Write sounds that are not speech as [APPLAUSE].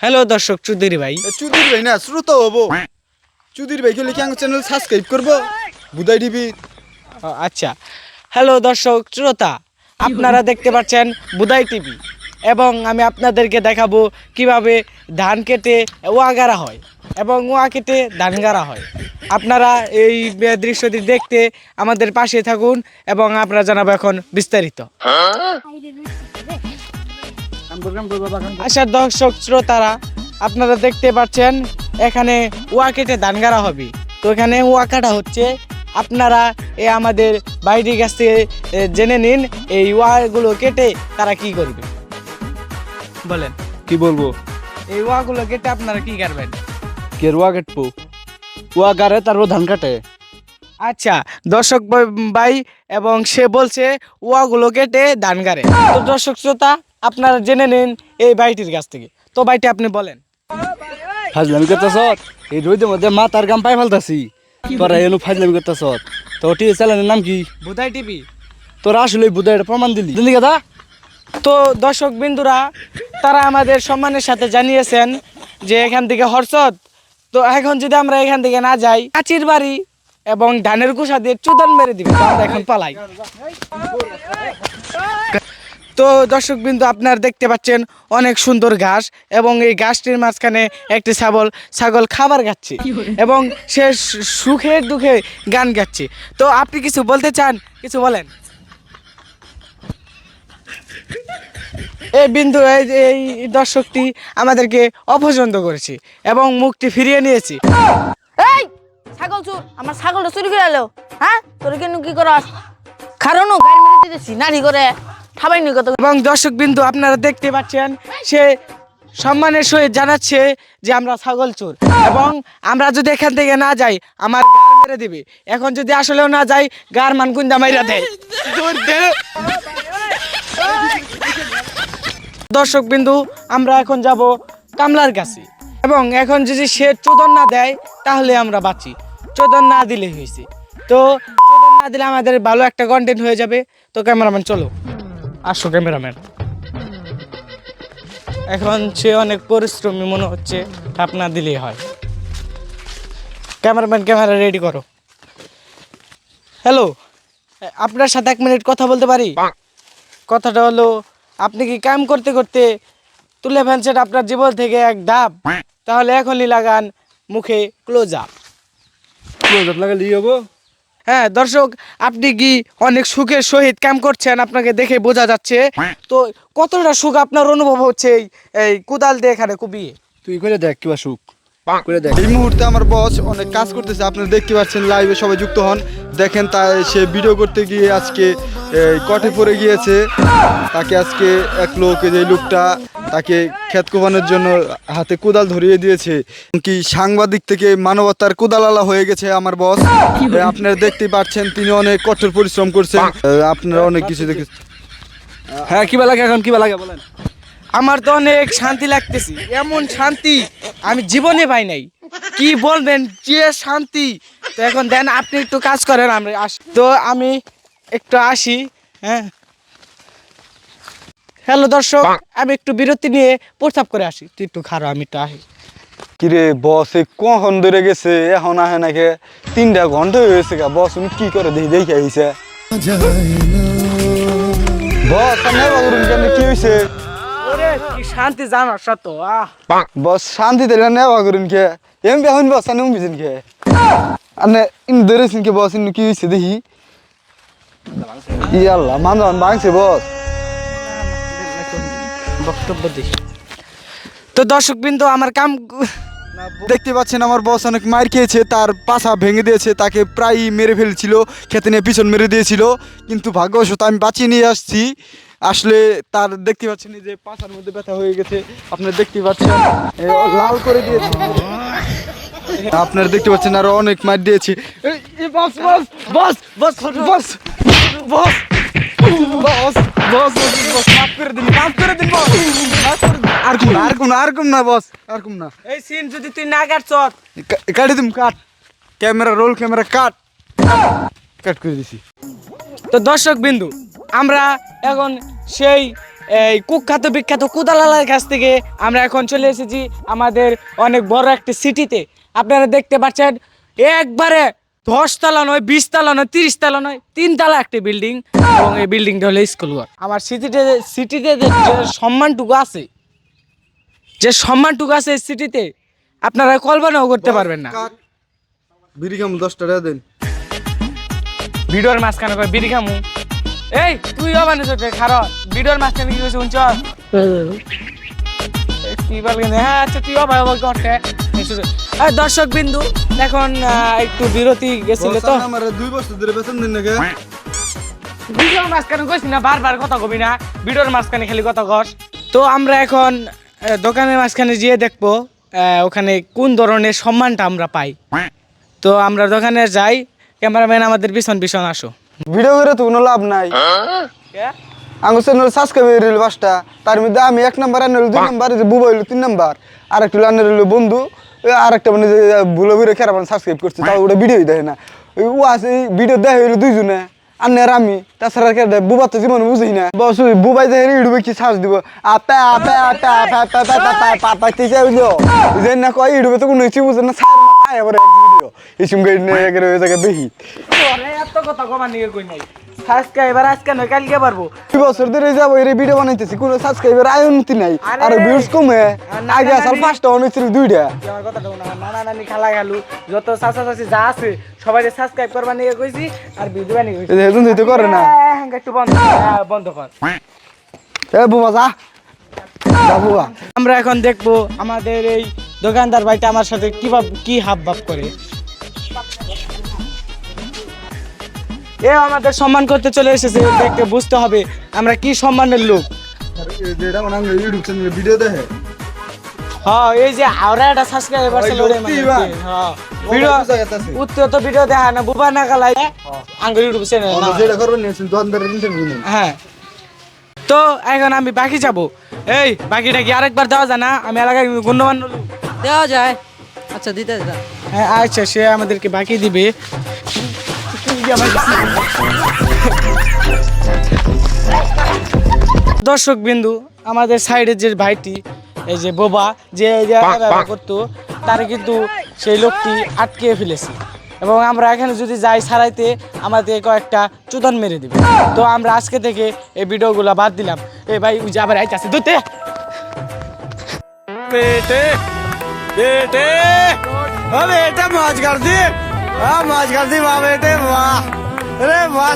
Hello দর্শক চৌধুরী ভাই। চুদির ভাই না শ্রোতা হব। চুদির ভাই খেলে কি আমার চ্যানেল সাবস্ক্রাইব করব? বুদাই টিভি। ও, আচ্ছা। হ্যালো দর্শক শ্রোতা আপনারা দেখতে পাচ্ছেন বুদাই টিভি। এবং আমি আপনাদেরকে দেখাবো কীভাবে ধান কেটে ওয়া গাড়া হয় এবং ওয়া কেটে ধান গাড়া হয়। আপনারা এই দৃশ্যটি দেখতে আমাদের পাশে থাকুন এবং আপনারা জানাব এখন বিস্তারিত। আচ্ছা দর্শক শ্রোতারা আপনারা দেখতে পাচ্ছেন এখানে ওয়া কেটে ধান গাড়া হবে। তো এখানে ওয়া কাটা হচ্ছে আপনারা এ আমাদের বাইরের কাছ থেকে জেনে নিন এই ওয়াগুলো কেটে তারা কি করবে। বলেন। কি বলব? এই ওয়াগুলো কেটে আপনারা কি করবেন কেরুয়া কাটবো? উয়া গারে তারপর ধান কাটে। আচ্ছা দর্শক ভাই এবং সে বলছে ওয়াগুলো কেটে ধান গাড়ে তো দর্শক শ্রোতা আপনারা জেনে নিন এই বাইটির কাছ থেকে। তো বাইটি আপনি বলেন। ফাজলামি করতেছ এই রোদের মধ্যে মা তার গাম পাই ফেলতাছি তোরা এনু ফাজলামি করতেছ তো টি চ্যানেলের নাম কি? বুধাই টিভি। তোরা আসলে বুধাই প্রমাণ দিলি। কথা তো দর্শক বিন্দুরা তারা আমাদের সম্মানের সাথে জানিয়েছেন যে এখান থেকে হর্ষদ তো এখন যদি আমরা এখান থেকে না যাই কাচির বাড়ি এবং ধানের কুষা দিয়ে চুদন মেরে দিবে। এখন পালাই। তো দর্শক বিন্দু আপনারা দেখতে পাচ্ছেন অনেক সুন্দর ঘাস এবং এই ঘাসটির মাঝখানে একটি ছাগল ছাগল খাবার খাচ্ছে এবং সে সুখে দুঃখে গান গাচ্ছে। তো আপনি কিছু বলতে চান? কিছু বলেন। এই বিন্দু এই এই দর্শকটি আমাদেরকে অপছন্দ করেছে এবং মুখটি ফিরিয়ে নিয়েছি। এই ছাগল চোর আমার ছাগলটা চুরি করে এলো। হ্যাঁ? তোর কেন কি করস? কারণ গাড়ি মেরে দিতেছি নারী করে। কত এবং দর্শক বিন্দু আপনারা দেখতে পাচ্ছেন সে সম্মানের সহিত জানাচ্ছে যে আমরা ছাগল চোর। এবং আমরা যদি এখান থেকে না যাই আমার গার মেরে দিবে। এখন যদি আসলেও না যাই গার মান গুন্দা মাইরা দেয়। দর্শক বিন্দু আমরা এখন যাব কামলার কাছে। এবং এখন যদি সে চোদন না দেয় তাহলে আমরা বাঁচি। চোদন না দিলে হয়েছে। তো চোদন না দিলে আমাদের ভালো একটা কন্টেন্ট হয়ে যাবে। তো ক্যামেরাম্যান চলো। আসো ক্যামেরাম্যান। এখন সে অনেক পরিশ্রমী মনে হচ্ছে ঠাপ না দিলেই হয়। ক্যামেরাম্যান ক্যামেরা রেডি করো। হ্যালো আপনার সাথে এক মিনিট কথা বলতে পারি? কথাটা হলো আপনি কি কাম করতে করতে তুলে ফেলছেন আপনার জীবন থেকে এক ধাপ? তাহলে এখনই লাগান মুখে ক্লোজ আপ ক্লোজ আপ লাগালি হব। হ্যাঁ দর্শক আপনি কি অনেক সুখের সহিত কাম করছেন? আপনাকে দেখে বোঝা যাচ্ছে। তো কতটা সুখ আপনার অনুভব হচ্ছে এই এই কোদাল দিয়ে এখানে কুবিয়ে তুই করে দেখ কিবা সুখ। করে দেখ। এই মুহূর্তে আমার বস অনেক কাজ করতেছে আপনারা দেখতে পাচ্ছেন লাইভে সবাই যুক্ত হন। দেখেন তাই সে ভিডিও করতে গিয়ে আজকে এই, কটে পড়ে গিয়েছে। তাকে আজকে এক লোক এই যে লোকটা তাকে ক্ষেত কোবানোর জন্য হাতে কোদাল ধরিয়ে দিয়েছে। কি সাংবাদিক থেকে মানবতার কোদালালা হয়ে গেছে আমার বস। আপনারা দেখতে পাচ্ছেন, তিনি অনেক কঠোর পরিশ্রম করছেন। আপনারা অনেক কিছু দেখে হ্যাঁ কিবা লাগে এখন কিবা লাগে বলেন? আমার তো অনেক শান্তি লাগতেছে, এমন শান্তি আমি জীবনে পাই নাই। কি বলবেন, যে শান্তি? তো এখন দেন, আপনি একটু কাজ করেন, আমরা আস তো আমি একটু আসি হ্যাঁ? হ্যালো দর্শক আমি একটু বিরতি নিয়ে প্রস্তাব করে আসি। তুই একটু খারাপ আমি একটু আসি। কিরে বস এ কখন ধরে গেছে? এখন আহে নাকি? তিনটা ঘণ্টা হয়ে গেছে গা। বস উনি কি করে দেখি দেখে আইছে। বস নেবা করুন কেন কি হয়েছে ওরে কি শান্তি জানার সত্য আহ। বস শান্তি দিলে নেবা করুন কে। এম বেহন বস আনে উমিছেন কে। আনে ইন ধরেছেন কে বস ইন কি হয়েছে দেখি। ইয়াল্লা মান ভাঙছে বস। বক্তব্য দিই। তো দর্শক বিন্দু আমার কাম দেখতে পাচ্ছেন, আমার বস অনেক মার খেয়েছে, তার পাছা ভেঙে দিয়েছে, তাকে প্রায় মেরে ফেলছিল, খেতে নিয়ে পিছন মেরে দিয়েছিল। কিন্তু ভাগ্যবশত আমি বাঁচিয়ে নিয়ে আসছি। আসলে তার দেখতে পাচ্ছেন যে পাছার মধ্যে ব্যথা হয়ে গেছে। আপনারা দেখতে পাচ্ছেন লাল করে দিয়েছে। আপনারা দেখতে পাচ্ছেন আরও অনেক মার দিয়েছে। বস বস বস বস বস বস বস বস বস মাফ করে দিন মাফ করে দিন বস। আর কোন আর কোন আর কোন না বস আর কোন না। এই সিন যদি তুই না কাটছ কাটি দিম cut. Camera roll camera cut. Cut করে দিছি। তো দর্শক বিন্দু আমরা এখন সেই এই কুখ্যাত বিখ্যাত কুদালালার কাছ থেকে আমরা এখন চলে এসেছি আমাদের অনেক বড় একটা সিটিতে আপনারা দেখতে পাচ্ছেন একবারে দশ তলা নয় বিশ তলা নয় তিরিশ তলা নয় তিন তলা একটা বিল্ডিং এবং এই বিল্ডিংটা হলো স্কুল ঘর। আমার সিটিতে সিটিতে যে সম্মানটুকু আছে যে সম্মানটুকু আছে এই সিটিতে আপনারা কল্পনাও করতে পারবেন না। বিড়ি খাম দশ টাকা দেন। ভিডিওর মাঝখানে কয় বিড়ি খামু? এই তুই মানে চোখে খারো ভিডিওর মাঝখানে কি কইছিস শুনছ? কি বলবেন হ্যাঁ আচ্ছা তুই অবাক অবাক করতে আর দর্শক বিন্দু এখন একটু বিরতি গেছিল তো। আমার দুই বছর ধরে বেতন দিন নাকি? ভিডিওর মাঝখানে কইছি না বারবার কথা কবি না। ভিডিওর মাঝখানে খালি কথা কস। তো আমরা এখন দোকানের মাঝখানে গিয়ে দেখব ওখানে কোন ধরনের সম্মানটা আমরা পাই। তো আমরা দোকানে যাই ক্যামেরাম্যান আমাদের পিছন পিছন আসো। ভিডিও করে তো কোনো লাভ নাই। আঙ্গুর চ্যানেল সাবস্ক্রাইব রইল পাঁচটা। তার মধ্যে আমি এক নাম্বার আনে দুই নাম্বার যে বুবা হইল তিন নাম্বার আর একটা আনে বন্ধু। আর একটা মানে ভুলো ভিড়ে খেরা সাবস্ক্রাইব করছে তাও ওটা ভিডিওই দেখে না ও আছে ভিডিও দেখে হইল দুইজনে আন্নে আর আমি তাছাড়া কে দেয় বুবা তো জীবনে বুঝি না বস বুবাই দেখে ইউটিউবে কি সার্চ দিব আপে আপে আপে আপে আপে আপে আপে আপে আপে তিসে হইল যে না কয় ইউটিউবে তো কোনো কিছু বুঝে না সার মাথায় এবারে ভিডিও এই সঙ্গে একেবারে ওই জায়গায় দেখি এত কথা কবার নিয়ে কই নাই সাবস্ক্রাইবার আজকে নয় কালকে পারব। দুই বছর ধরে যাব এই ভিডিও বানাইতেছি কোনো সাবস্ক্রাইবার আয় উন্নতি নাই। আর ভিউজ কমে। আগে পাঁচটা দুইটা। আমার কথা না নানা নানি খালা গেলু যত চাচা চাচি যা আছে সবাই সাবস্ক্রাইব করবা নিয়ে কইছি আর ভিডিও বানিয়ে কইছি। দিতে করে না। হ্যাঁ, হ্যাঁ, একটু বন্ধ হ্যাঁ, বন্ধ কর। এ বুবা যা। যা আমরা এখন দেখব আমাদের এই দোকানদার ভাইটা আমার সাথে কীভাবে কি হাব ভাব করে। এ আমাদের সম্মান করতে চলে এসেছে দেখতে বুঝতে হবে আমরা কি সম্মানের লোক। যেটা মানে ইউটিউব চ্যানেলে ভিডিও দেখে হ্যাঁ এই যে আওরা সাবস্ক্রাইবার ছিল রে মানে হ্যাঁ ভিডিও উত্তর তো ভিডিও দেখা না বুবা না গালাই আঙ্গুল ইউটিউব চ্যানেল না। যেটা করবেন নিয়েছেন দোকানদারের ইন্টারভিউ নেন হ্যাঁ। তো এখন আমি বাকি যাব। এই বাকিটা কি আরেকবার দেওয়া যায় না? আমি এলাকায় গণ্যমান্য লোক। দেওয়া যায়। আচ্ছা দিতে দিতে হ্যাঁ আচ্ছা সে আমাদেরকে বাকি দিবে। [LAUGHS] দর্শক বিন্দু আমাদের সাইডের যে ভাইটি এই যে বোবা যে করতো তার কিন্তু সেই লোকটি আটকে ফেলেছে। এবং আমরা এখানে যদি যাই সারাইতে আমাদের কয়েকটা চুদন মেরে দিবে। তো আমরা আজকে থেকে এই ভিডিওগুলো বাদ দিলাম। এ ভাই ওই যে আবার আইতে আছে দুতে এটা মাছ গাড়ি মাছ খাতি মা বেটে মা রে মা